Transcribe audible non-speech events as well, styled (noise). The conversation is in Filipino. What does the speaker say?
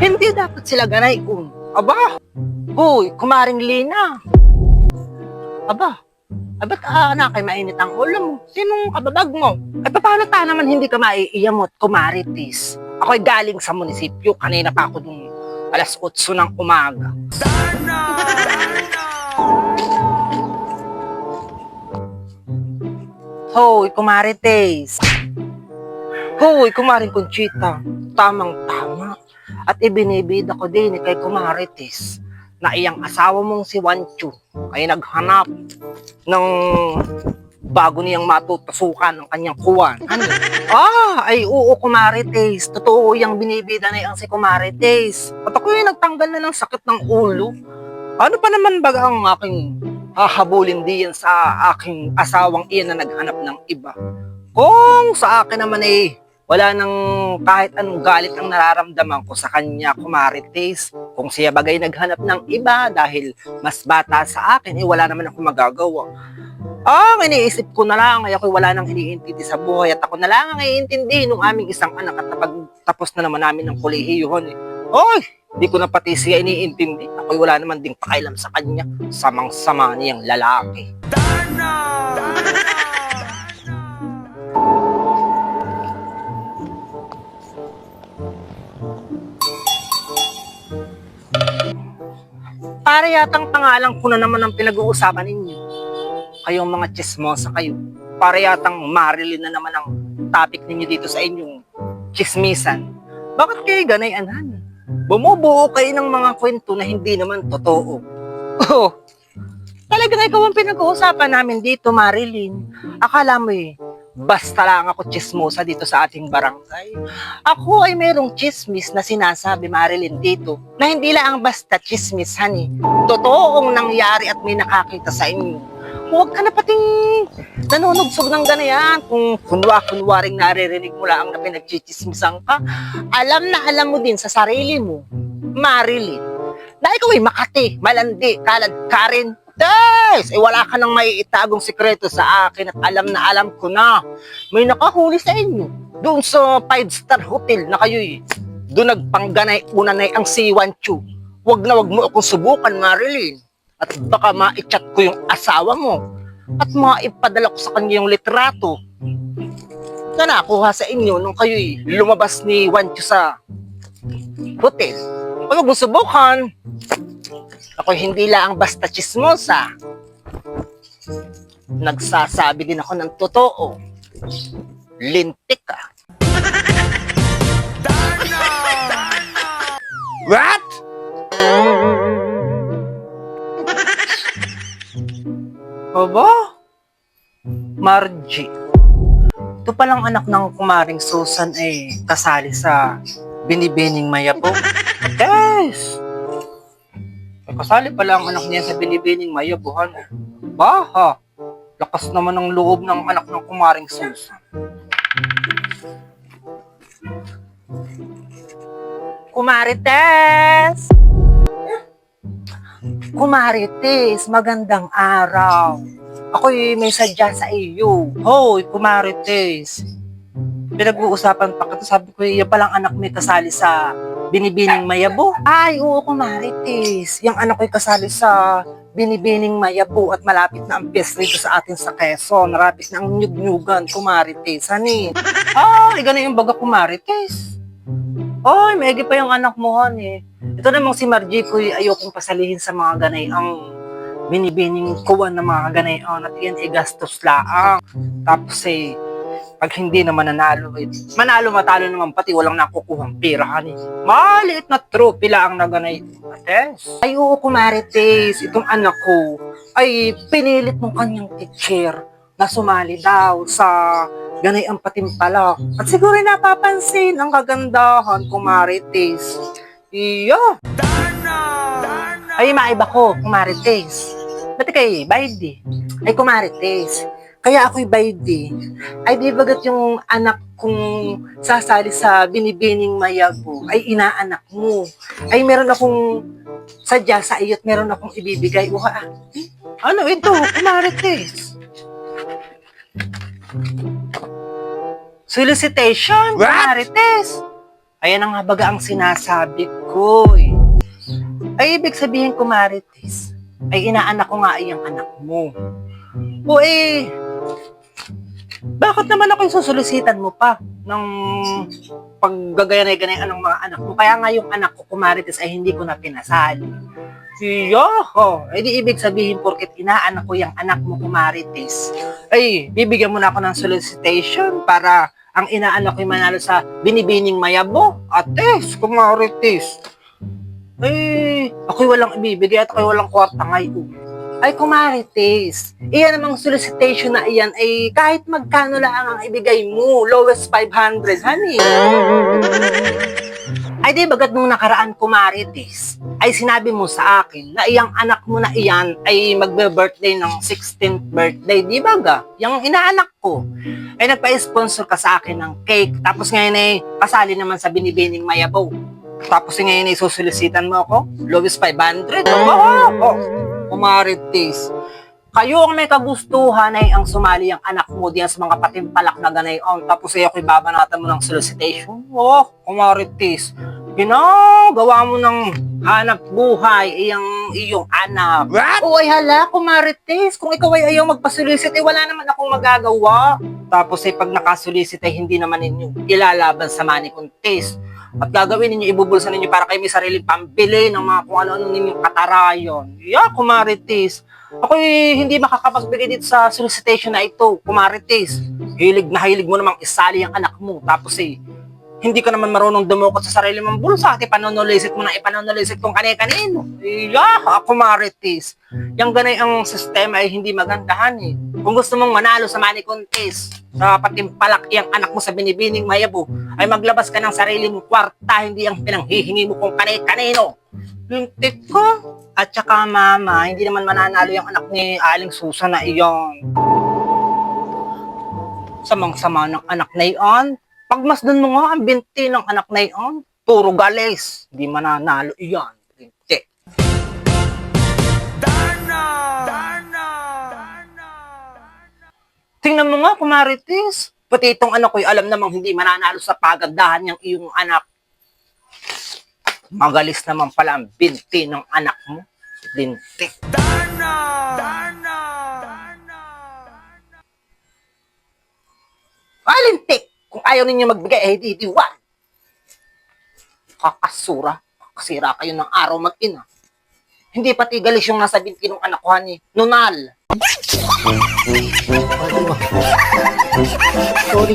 Hindi dapat sila ganay un. Aba, Hoy, kumaring Lina. Aba, ay ba't ah, na kay mainit ang ulo mo? Sinong kababag mo? Ay paano ta naman hindi ka maiiyamot, kumaritis? Ako'y galing sa munisipyo, kanina pa ako dun alas 8 ng umaga. Hoy, kumarites. Hoy, kumaring Conchita. Tamang-tama. At ibinibida ko din kay kumarites na iyang asawa mong si Wancho ay naghanap ng bago niyang matutusukan ng kanyang kuwan. Ano? (laughs) ah, ay oo, Kumarites. Totoo yung binibida na yung si Kumarites. At ako yung nagtanggal na ng sakit ng ulo. Ano pa naman baga ang aking hahabulin diyan sa aking asawang iyan na naghanap ng iba? Kung sa akin naman eh, wala nang kahit anong galit ang nararamdaman ko sa kanya, Kumarites. Kung siya bagay naghanap ng iba dahil mas bata sa akin, eh wala naman ako magagawa. Ang iniisip ko na lang ay ako wala nang iniintindi sa buhay at ako na lang ang iintindi nung aming isang anak at napag tapos na naman namin ng kolehiyohan eh. Oy, di ko na pati siya iniintindi. Ako'y wala naman ding pakailam sa kanya. Samang-sama niyang lalaki. Para yatang pangalan ko na naman ang pinag-uusapan ninyo. Kayong mga chismosa kayo. Para yatang Marilyn na naman ang topic ninyo dito sa inyong chismisan. Bakit kayo ganay, anan? Bumubuo kayo ng mga kwento na hindi naman totoo. (laughs) Oh, talagang ikaw ang pinag-uusapan namin dito, Marilyn. Akala mo eh, basta lang ako chismosa dito sa ating barangay. Ako ay merong chismis na sinasabi, Marilyn, dito, na hindi lang basta chismis, honey. Totoong nangyari at may nakakita sa inyo. Huwag ka na pating nanunugsog ng ganayan. Kung kunwa-kunwaring naririnig mo lang na pinagchichismisan ka, alam na alam mo din sa sarili mo, Marilyn, na ikaw ay makati, malandi, kalad ka Des! Eh, wala ka nang may itagong sikreto sa akin at alam na alam ko na. May nakahuli sa inyo. Doon sa five-star hotel na kayo'y doon nagpangganay una na ang C1 Chu. Wag na wag mo akong subukan, Marilyn. At baka ma-chat ko yung asawa mo. At maipadala ko sa kanya yung litrato na nakuha sa inyo nung kayo'y lumabas ni Wancho sa hotel. Huwag mo subukan. Ako hindi lang basta chismosa. Nagsasabi din ako ng totoo. Lintik ka. What? Aba? Margie. Ito palang anak ng kumaring Susan ay kasali sa binibining mayabo. Yes! Ay, kasali pala ang anak niya sa binibining mayabuhan. Baha! Lakas naman ng loob ng anak ng kumaring Susan. Kumarites! Kumarites, magandang araw. Ako'y may sadya sa iyo. Hoy, Kumarites. Pinag-uusapan pa kita. Sabi ko, yung palang anak may kasali sa binibining mayabo. Ay, oo, Kumarites. Yung anak ko'y kasali sa binibining mayabo at malapit na ang piyes rito sa atin sa Quezon. Malapit na ang nyug-nyugan, Kumarites. Hani? Ay, ganun yung baga, Kumarites. Oy, maigi pa yung anak mo, han eh. Ito namang si Margie ko, ayokong pasalihin sa mga ganay ang binibining kuwan ng mga ganay ang at yan ay gastos laang. Tapos eh, pag hindi naman nanalo, eh, manalo matalo naman pati walang nakukuhang pera, han eh. Maliit na trophy lang na ganay. Ates. Ay oo, kumarites, itong anak ko ay pinilit ng kanyang teacher na sumali daw sa ganay ang patimpalak. At siguro napapansin ang kagandahan, kumarites. Iya. Ay, maiba ko, kumarites. Ba't kay Baidi? Ay, kumarites. Kaya ako'y Baidi. Ay, di bagat yung anak kong sasali sa binibining mayago, ay inaanak mo. Ay, meron akong sadya sa iyo at meron akong ibibigay. Uha, ah. Ano ito? Kumarites. Solicitation, What? Marites. Ayan ang habaga ang sinasabi ko eh. Ay, ibig sabihin ko, Marites, ay inaanak ko nga ay ang anak mo. O eh, bakit naman ako yung susolisitan mo pa ng paggagaya-gaya ng mga anak mo? Kaya nga yung anak ko, kumarites, ay hindi ko na pinasali. Yoho! Eh di ibig sabihin, porket inaanak ko yung anak mo, kumarites, ay bibigyan mo na ako ng solicitation para ang inaanak ko manalo sa binibining mayabo. Ates, kumarites. Eh, ako'y walang ibibigay at ako'y walang kwarta ngayon. Ay, kumarites. Iyan namang solicitation na iyan ay kahit magkano lang ang ibigay mo. Lowest 500, honey. Ay, di bagat nung nakaraan, kumarites, ay sinabi mo sa akin na iyang anak mo na iyan ay magbe-birthday ng 16th birthday, di ba ga? Yung inaanak ko. Ay nagpa-sponsor ka sa akin ng cake. Tapos ngayon ay kasali naman sa binibining mayabaw. Tapos ngayon ay susolicitan mo ako? Lowest 500? Oo, oh, kumarites. Kayo ang may kagustuhan ay ang sumali ang anak mo diyan sa mga patimpalak na ganayon. Tapos ay ako'y babanatan mo ng solicitation. Oh, kumarites. Ginagawa mo ng hanap buhay iyang iyong anak. What? O ay hala, kumarites. Kung ikaw ay ayaw magpasulisit, eh wala naman akong magagawa. Tapos ay pag nakasulisit ay hindi naman ninyo ilalaban sa money contest. At gagawin ninyo, ibubulsa ninyo para kayo may sariling pambili ng mga kung ano-ano ninyong katarayon. Yeah, kumarites. Ako hindi makakapagbigay dito sa solicitation na ito, kumarites. Hilig na hilig mo namang isali ang anak mo. Tapos eh, hindi ka naman marunong dumukot sa sarili mong bulsa at ipanonulisit mo na ipanonulisit kung kani-kanino. Yeah, kumarites. Yang ganay ang sistema ay hindi magandahan eh. Kung gusto mong manalo sa money contest, sa patimpalak iyang anak mo sa binibining mayabo, ay maglabas ka ng sarili mong kwarta, hindi ang pinanghihingi mo kung kani-kanino. Lintik ka. At saka mama, hindi naman mananalo yung anak ni Aling Susan na iyon. Samang-sama ng anak na iyon. Pagmasdan mo nga ang binti ng anak na iyon. Puro galis. Hindi mananalo iyan. Lintik. Darna! Darna! Tingnan mo nga, kumaritis. Pati itong anak ko'y alam namang hindi mananalo sa pagandahan ng iyong anak. Magalis naman pala ang binti ng anak mo. Lintik. Darna! Darna! Alintik! Kung ayaw ninyo magbigay, eh, di diwan. Kakasura. Kakasira kayo ng araw mag-ina. Hindi pati galis yung nasa binti ng anak ko, ni Nunal. Sorry.